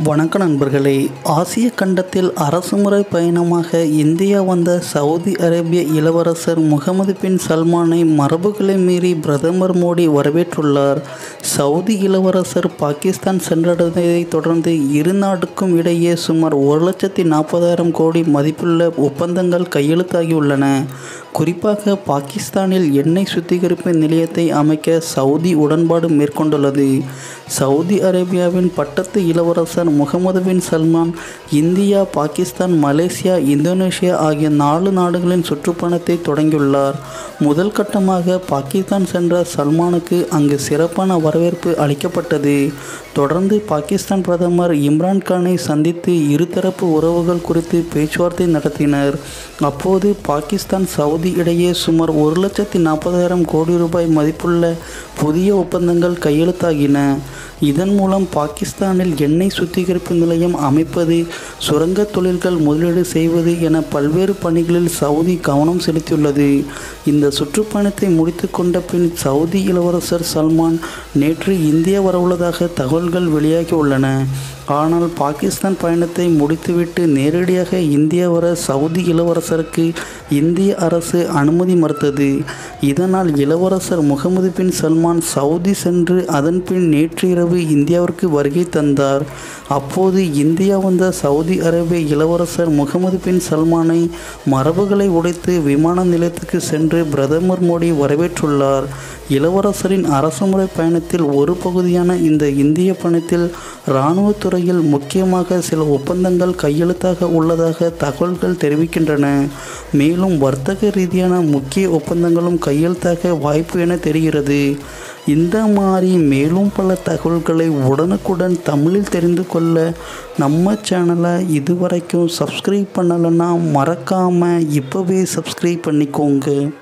வணக்க நண்பர்களே ஆசிய கண்டத்தில் அரசுமுறை பயணமாக இந்தியா வந்த சவுதி அரேபிய இளவரசர் முகமது பின் சல்மானை மரபுகளை மீறி பிரதமர் மோடி வரவேற்றுள்ளார். சவுதி இளவரசர் பாகிஸ்தான் சென்றடைந்ததைத் தொடர்ந்து இரு நாடுக்கும் இடையே சுமார் ஒரு லட்சத்தி நாற்பதாயிரம் கோடி மதிப்புள்ள ஒப்பந்தங்கள் கையெழுத்தாகியுள்ளன. குறிப்பாக பாகிஸ்தானில் எண்ணெய் சுத்திகரிப்பு நிலையத்தை அமைக்க சவுதி உடன்பாடு மேற்கொண்டுள்ளது. சவுதி அரேபியாவின் பட்டத்து இளவரசர் Mohammed bin Salman India Pakistan Malaysia Indonesia ஆகிய நாலு நாடுகளின் சுற்றுப்பயணத்தை தொடங்கியுள்ளார். முதல் கட்டமாக பாகிஸ்தான் சென்ற சல்மானுக்கு அங்கு சிறப்பான வரவேற்பு அளிக்கப்பட்டது. தொடர்ந்து பாகிஸ்தான் பிரதமர் இம்ரான்கானை சந்தித்து இருதரப்பு உறவுகள் குறித்து பேச்சுவார்த்தை நடத்தினர். அப்போது பாகிஸ்தான் சவுதி இடையே சுமார் ஒரு லட்சத்தி நாற்பதாயிரம் கோடி ரூபாய் மதிப்புள்ள புதிய ஒப்பந்தங்கள் கையெழுத்தாகின. இதன் மூலம் பாகிஸ்தானில் எண்ணெய் சுத்திகரிப்பு நிலையம் அமைப்பது சுரங்க தொழில்கள் முதலீடு செய்வது என பல்வேறு பணிகளில் சவுதி கவனம் செலுத்தியுள்ளது. இந்த சுற்றுப்பயணத்தை முடித்து கொண்ட பின் சவுதி இளவரசர் சல்மான் நேற்று இந்தியா வரவுள்ளதாக தகவல்கள் வெளியாகி உள்ளன. ஆனால் பாகிஸ்தான் பயணத்தை முடித்துவிட்டு நேரடியாக இந்தியா வர சவுதி இளவரசருக்கு இந்திய அரசு அனுமதி மறுத்தது. இதனால் இளவரசர் முகமது பின் சல்மான் சவுதி சென்று அதன் பின் நேற்று இரவு இந்தியாவிற்கு வருகை தந்தார். அப்போது இந்தியா வந்த சவுதி சவுதி அரேபிய இளவரசர் முகமது பின் சல்மானை மரபுகளை உடைத்து விமான நிலையத்துக்கு சென்று பிரதமர் மோடி வரவேற்றுள்ளார். இளவரசரின் அரசுமுறை பயணத்தில் ஒரு பகுதியான இந்த இந்திய பயணத்தில் இராணுவத்துறையில் முக்கியமாக சில ஒப்பந்தங்கள் கையெழுத்தாக உள்ளதாக தகவல்கள் தெரிவிக்கின்றன. மேலும் வர்த்தக ரீதியான முக்கிய ஒப்பந்தங்களும் கையெழுத்தாக வாய்ப்பு என தெரிகிறது. இந்த மாதிரி மேலும் பல தகவல்களை உடனுக்குடன் தமிழில் தெரிந்து கொள்ள நம்ம சேனலை இதுவரைக்கும் சப்ஸ்கிரைப் பண்ணலைன்னா மறக்காமல் இப்போவே சப்ஸ்கிரைப் பண்ணிக்கோங்க.